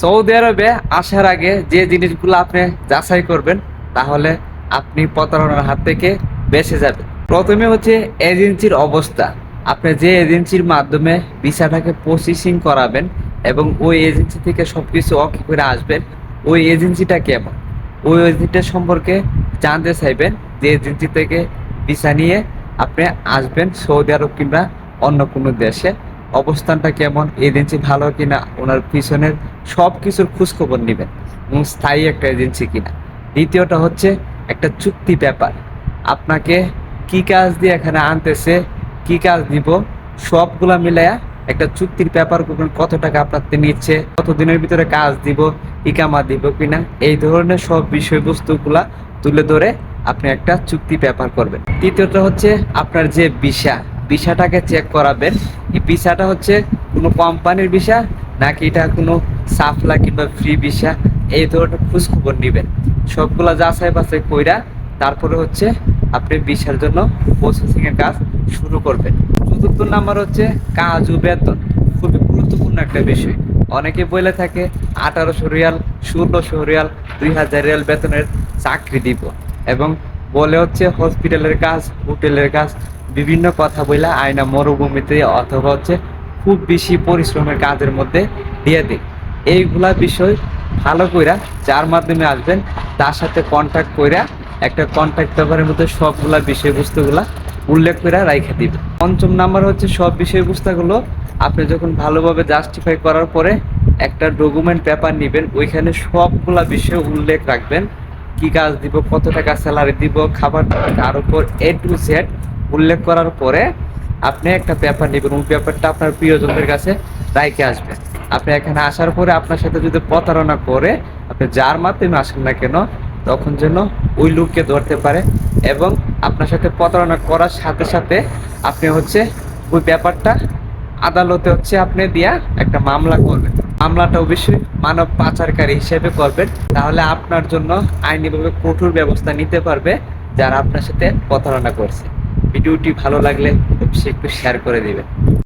Saudi আরবে আসার আগে যে জিনিসগুলো আপনি যাচাই করবেন, তাহলে আপনি প্রতারণার হাত থেকে বেঁচে যাবেন। প্রথমে হচ্ছে এজেন্সির অবস্থা। আপনি যে এজেন্সির মাধ্যমে ভিসাটাকে প্রসেসিং করাবেন এবং ওই এজেন্সি থেকে সবকিছু অকে করে আসবেন, ওই এজেন্সিটা কেমন? ওই এজেন্সিটা সম্পর্কে জানতে চাইবেন যে এজেন্সি থেকে ভিসা নিয়ে আপনি আসবেন সৌদি আরব কিংবা অন্য কোনো দেশে। অবস্থানটা কেমন এজেন্সি ভালো কিনা, ওনার পিছনের সব কিছুর খোঁজখবর নেবেন এবং স্থায়ী একটা এজেন্সি কিনা। দ্বিতীয়টা হচ্ছে একটা চুক্তি ব্যাপার। আপনাকে কি কাজ দিয়ে এখানে আনতেছে, কি কাজ দিব, সবগুলা মিলায়া একটা চুক্তির পেপার করবেন, কত টাকা আপনার নিচ্ছে কত দিনের ভিতরে কাজ দিব, ইকামা দিব কিনা, এই ধরনের সব বিষয়বস্তুগুলা তুলে ধরে আপনি একটা চুক্তি পেপার করবেন। তৃতীয়টা হচ্ছে আপনার যে ভিসা। ভিসাটাকে চেক করাবেন। এই ভিসাটা হচ্ছে কোনো কোম্পানির ভিসা নাকি এটা কোনো সাফলা কিংবা ফ্রি ভিসা? এই ধরনের খোঁজখবর নেবেন। সবগুলা যাচাই বাছাই কইরা তারপরে হচ্ছে আপনি ভিসার জন্য প্রসেসিংয়ের কাজ শুরু করবেন। চতুর্থ নাম্বার হচ্ছে কাজ বেতন। খুবই গুরুত্বপূর্ণ একটা বিষয়। অনেকে বলে থাকে, আঠারোশো রিয়াল, ষোলোশো রিয়াল, দুই হাজার রিয়াল বেতনের চাকরি দিব। এবং বলে হচ্ছে হসপিটালের কাজ হোটেলের কাজ, বিভিন্ন কথা বলে আয়না মরুভূমিতে অথবা হচ্ছে খুব বেশি পরিশ্রমের কাজের মধ্যে দিয়ে দিই এইগুলা বিষয় ভালো কইরা যার মাধ্যমে আসবেন, তার সাথে কন্ট্যাক্ট কইরা একটা কন্ট্যাক্ট পেপারের মধ্যে সবগুলা বিষয়বস্তুগুলা উল্লেখ করে রাইখে দিবেন। পঞ্চম নাম্বার হচ্ছে সব বিষয়বস্তুগুলো আপনি যখন ভালোভাবে জাস্টিফাই করার পরে একটা ডকুমেন্ট পেপার নেবেন, ওইখানে সবগুলা বিষয় উল্লেখ রাখবেন। কি কাজ দিব, কত টাকা স্যালারি দিব, খাবার তার উপর এ টু জেড উল্লেখ করার পরে আপনি একটা পেপার নেবেন। ওই পেপারটা আপনার প্রিয়জনদের কাছে রাইখে আসবে আপনি এখানে আসার পরে আপনার সাথে যদি প্রতারণা করে আপনি যার মাধ্যমে আসেন না কেন, তখন যেন ওই লোককে ধরতে পারে এবং আপনার সাথে প্রতারণা করার সাথে সাথে আপনি হচ্ছে ওই ব্যাপারটা আদালতে হচ্ছে আপনি দিয়া একটা মামলা করবেন। মামলাটা অবশ্যই মানব পাচারকারী হিসেবে করবেন, তাহলে আপনার জন্য আইনিভাবে কঠোর ব্যবস্থা নিতে পারবে যারা আপনার সাথে প্রতারণা করছে। ভিডিওটি ভালো লাগলে অবশ্যই একটু শেয়ার করে দিবেন।